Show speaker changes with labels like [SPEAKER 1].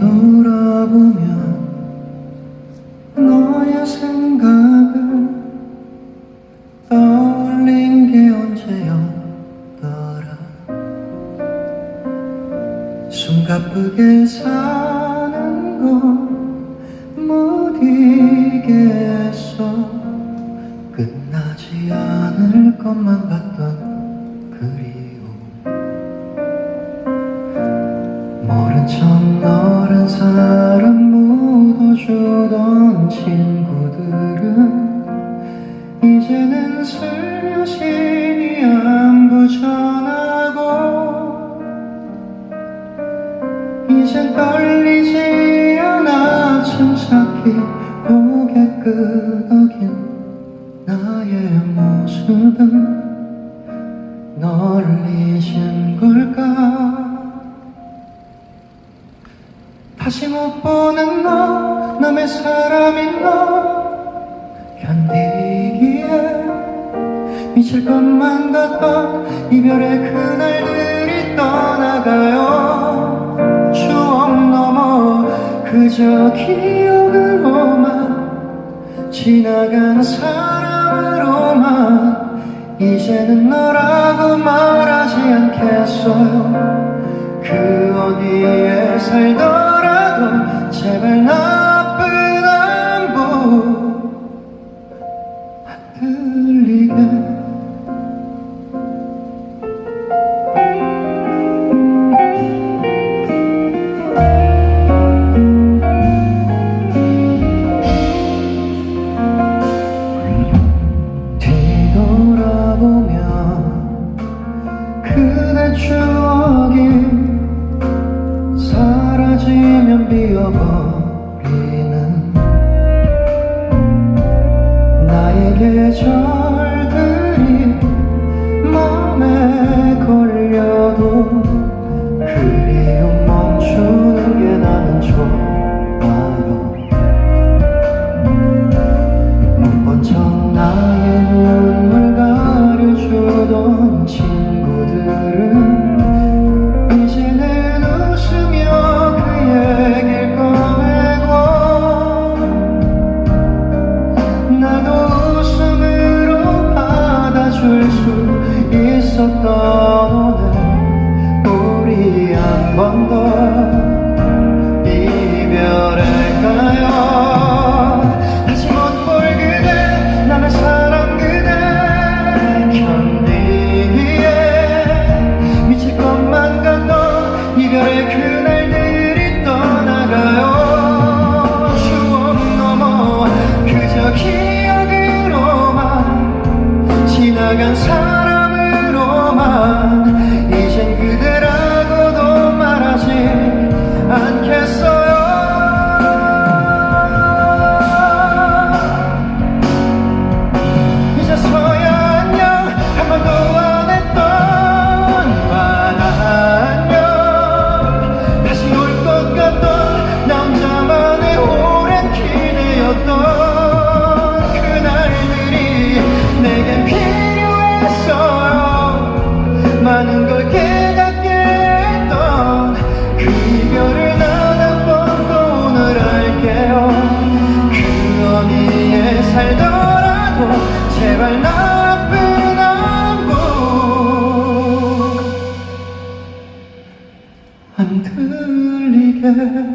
[SPEAKER 1] 뒤돌아보면 너의 생각을 떠올린 게 언제였더라 숨가쁘게 사는 건못 이겠어? 끝나지 않을 것만 같던 친구들은 이제는 슬며시 안부 전하고 이젠 떨리지 않아 침착히 고개 끄덕인 나의 모습은 널 잊은 걸까? 다시 못 보는 너 남의 사람인 너 견디기에 미칠 것만 같던 이별의 그날들이 떠나가요. 추억 넘어 그저 기억으로만 지나간 사람으로만 이제는 너라고 말하지 않겠어요. 그 어디에 살더라도 제발 나 리게 뒤돌아보면 그대 추억이 사라지면 비어버리는 나의 계절 있었던 오늘 우리 한 번 더 이별할까요? 다시 못 볼 그대 남의 사랑 그대 견디기에 미칠 것만 같던 이별의 그날들이 떠나가요. 추억 넘어 그저 기억으로만 지나간 사람 안 들리게.